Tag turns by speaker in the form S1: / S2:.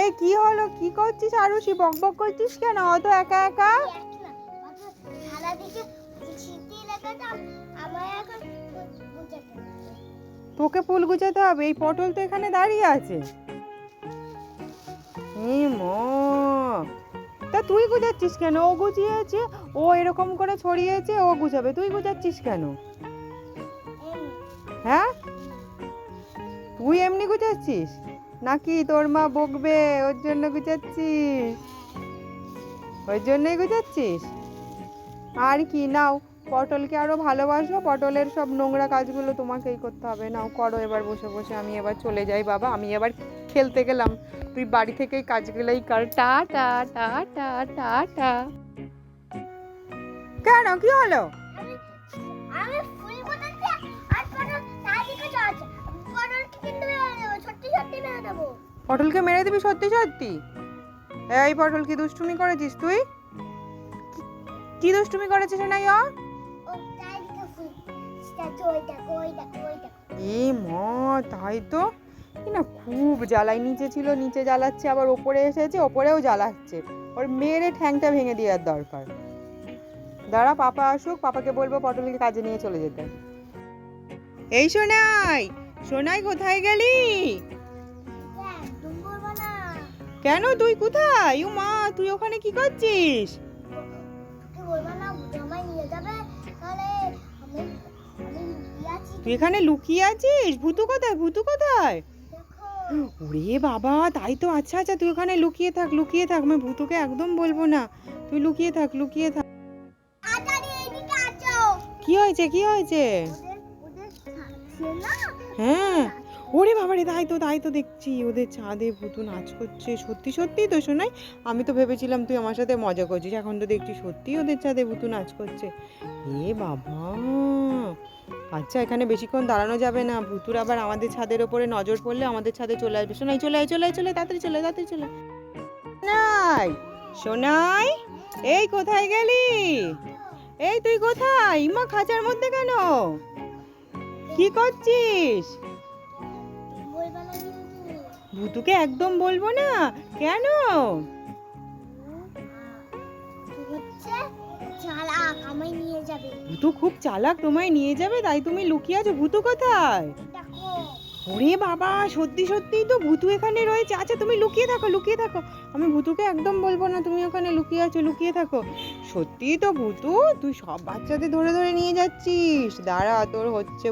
S1: এই কি হলো? কি করছিস আরুষি? বক বক করছিস কেন? অত একা একা? তোকে ফুল গুছাতে হবে। এই পটল তো এখানে দাঁড়িয়ে আছে। তা তুই গুজাচ্ছিস কেন? ও গুছিয়েছে ও এরকম করে ছড়িয়েছে ও গুছাবে। তুই গুজাচ্ছিস কেন? হ্যাঁ? তুই এমনি গুছাচ্ছিস? নাকি তোর মা বকবে, ওর জন্য গুছাচ্ছিস? ওই জন্যই গুছাচ্ছিস? আর কি, নাও, পটলকে আরও ভালোবাসো পটলের সব নোংরা কাজগুলো তোমাকেই করতে হবে। নাও, করো এবার বসে বসে, আমি এবার চলে যাই, বাবা, আমি এবার খেলতে গেলাম। তুই বাড়ি থেকে কাজগুলোই কর, টা টা টা টা টা টা। কেন, কি হলো?
S2: পটলকে মেরে দিবি সত্যি সত্যি?
S1: এই পটল, কি দুষ্টুমি করেছিস তুই? কি- দুষ্টুমি করেছিস
S2: ওই দেখো
S1: এ মা, তাই তো? না খুব জ্বালাই নিচে ছিল, নিচে জ্বালাচ্ছে, আবার ওপরে এসেছে, ওপরেও জ্বালাচ্ছে। ওর মেরে ঠ্যাংটা ভেঙে দেওয়ার দরকার। দাঁড়া, পাপা আসুক, পাপাকে বলব পটলকে কাজে নিয়ে চলে যেতে। এই সোনাই সোনাই কোথায় গেলি? কেন তুই কোথায়? ও মা তুই ওখানে কি করছিস? তুই এখানে লুকিয়ে আছিস? ভূতু কোথায়? ভুতু কোথায়? ওরে বাবা তাই তো আচ্ছা আচ্ছা তুই ওখানে লুকিয়ে থাক লুকিয়ে থাক। আমি ভূতুকে একদম বলব না। তুই লুকিয়ে থাক লুকিয়ে থাক। কি হয়েছে কি হয়েছে? হ্যাঁ। ওরে বাবা রে তাই তো তাই তো দেখছি। ওদের ছাদে ভূতু নাচ করছে। সত্যি সত্যি তো শোনাই, আমি তো ভেবেছিলাম তুই আমার সাথে মজা করছিস। এখন তো দেখছি সত্যি ওদের ছাদে ভূতু নাচ করছে। এ বাবা! আচ্ছা এখানে বেশিক্ষণ দাঁড়ানো যাবে না। ভূতুর আবার আমাদের ছাদের ওপরে নজর পড়লে আমাদের ছাদে চলে আসবে। শোনাই, চলে আয় চলে আয় চলে, তাড়াতাড়ি চলে তাড়াতাড়ি চলে। আয়। সোনাই সোনাই এই কোথায় গেলি? এই তুই কোথায়? ইমা খাঁচার মধ্যে কেন? কি করছিস? ভূতুকে একদম বলব না। কেন?
S2: চালাক
S1: ভূতু খুব চালাক তোমায় নিয়ে যাবে, তাই তুমি লুকিয়ে আছো। ভূতু কোথায়? ওরে বাবা, সত্যি সত্যিই তো ভূতু এখানে রয়েছে। আচ্ছা তুমি লুকিয়ে থাকো লুকিয়ে থাকো। আমি ভূতুকে একদম বলব না, তুমি ওখানে লুকিয়ে আছো, লুকিয়ে থাকো। সত্যিই তো ভূতু, তুই সব বাচ্চাদের ধরে ধরে নিয়ে যাচ্ছিস। দাঁড়া, তোর হচ্ছে